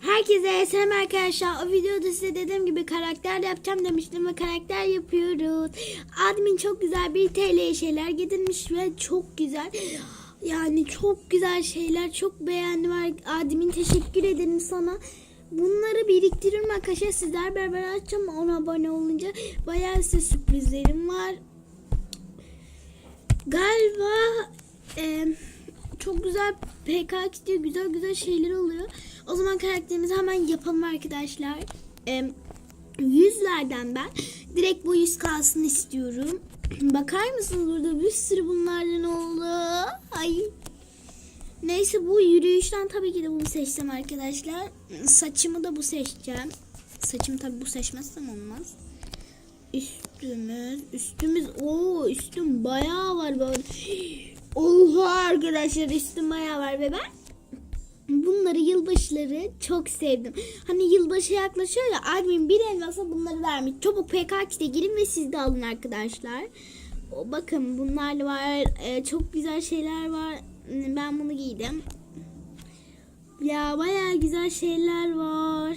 Herkese selam arkadaşlar. O videoda size dediğim gibi karakter yapacağım demiştim ve karakter yapıyoruz. Admin çok güzel bir TL şeyler getirmiş ve çok güzel. Yani çok güzel şeyler. Çok beğendim. Admin teşekkür ederim sana. Bunları biriktiririm arkadaşlar. Sizler beraber açacağım. Ona abone olunca bayağı size sürprizlerim var. Galiba e, çok güzel PK gidiyor. Güzel güzel şeyler oluyor. O zaman karakterimizi hemen yapalım arkadaşlar. E, yüzlerden ben direkt bu yüz kalsın istiyorum. Bakar mısınız burada bir sürü bunlardan oldu. Ay. Neyse bu yürüyüşten tabii ki de bunu seçsem arkadaşlar. Saçımı da bu seçeceğim. Saçımı tabii bu seçmezsem olmaz. Üstümüz, üstümüz, o üstüm bayağı var böyle. Oha arkadaşlar üstüm bayağı var ve ben bunları yılbaşları çok sevdim. Hani yılbaşı yaklaşıyor ya admin bir elmasa bunları vermiş. Çabuk PKX'de girin ve siz de alın arkadaşlar. Bakın bunlar var. Ee, çok güzel şeyler var. Ben bunu giydim. Ya bayağı güzel şeyler var.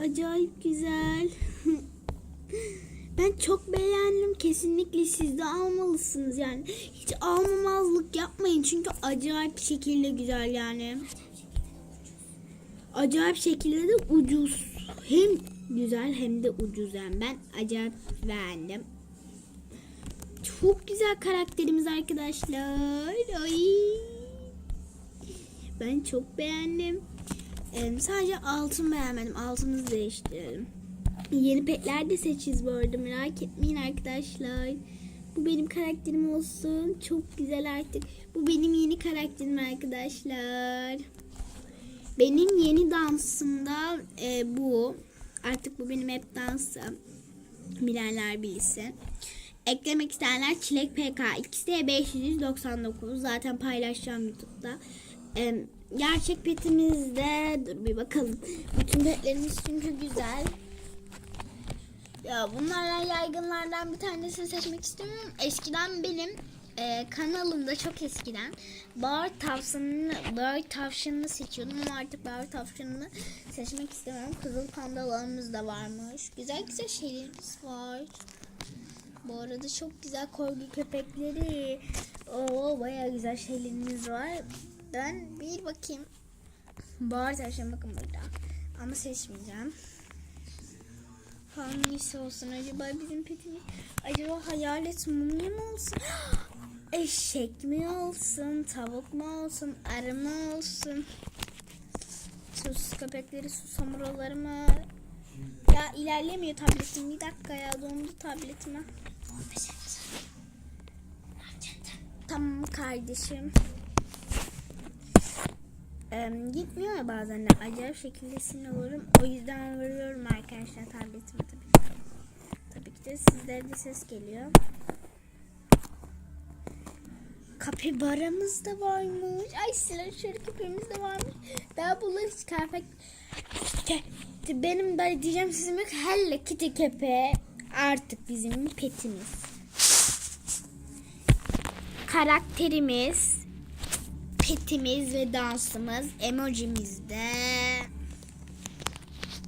Acayip güzel. Ben çok beğendim. Kesinlikle siz de almalısınız yani. Hiç almamazlık yapmayın çünkü acayip şekilde güzel yani. Acayip şekilde de ucuz. Hem güzel hem de ucuz yani. Ben acayip beğendim. Çok güzel karakterimiz arkadaşlar. Ay. Ben çok beğendim. Ee, sadece altın beğenmedim. Altımızı değiştirelim. Yeni petler de seçeceğiz bu arada merak etmeyin arkadaşlar. Bu benim karakterim olsun. Çok güzel artık. Bu benim yeni karakterim arkadaşlar. Benim yeni dansımda e, bu. Artık bu benim hep dansım. Bilenler bilsin. Eklemek isteyenler Çilek PK. İkisi de 599. Zaten paylaşacağım YouTube'da. E, gerçek petimizde dur bir bakalım. Bütün petlerimiz çünkü güzel. Ya bunlardan yaygınlardan bir tanesini seçmek istemiyorum. Eskiden benim e, kanalımda çok eskiden bağır tavşanını, bağır tavşanını seçiyordum ama artık bağır tavşanını seçmek istemiyorum. Kızıl pandalarımız da varmış. Güzel güzel şeylerimiz var. Bu arada çok güzel korgi köpekleri. Oo bayağı güzel şeylerimiz var. Ben bir bakayım. Bağır tavşan bakın burada. Ama seçmeyeceğim. Hangisi olsun acaba bizim petimiz? Acaba hayalet mumya mı olsun? Eşek mi olsun? Tavuk mu olsun? Arı mı olsun? Sus köpekleri susamuraları mı? Ya ilerlemiyor tabletim. Bir dakika ya dondu tabletime. Tamam kardeşim. Ee, gitmiyor ya bazen de acayip şekilde sinir olurum. O yüzden vuruyorum arkadaşlar tabletime tabii ki. Tabii ki de sizlere de ses geliyor. Kapibaramız da varmış. Ay şöyle köpeğimiz de varmış. Daha bunlar hiç. İşte benim de diyeceğim sizin yok. Hello Kitty köpeği artık bizim petimiz. Karakterimiz petimiz ve dansımız emojimiz de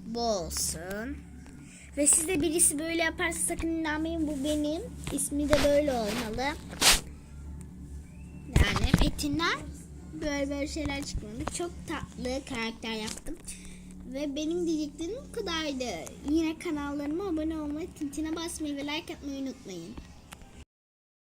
bu olsun. Ve size birisi böyle yaparsa sakın inanmayın bu benim. İsmi de böyle olmalı. Yani petinden böyle böyle şeyler çıkmadı. Çok tatlı karakter yaptım. Ve benim diyeceklerim bu kadardı. Yine kanallarıma abone olmayı, tintine basmayı ve like atmayı unutmayın.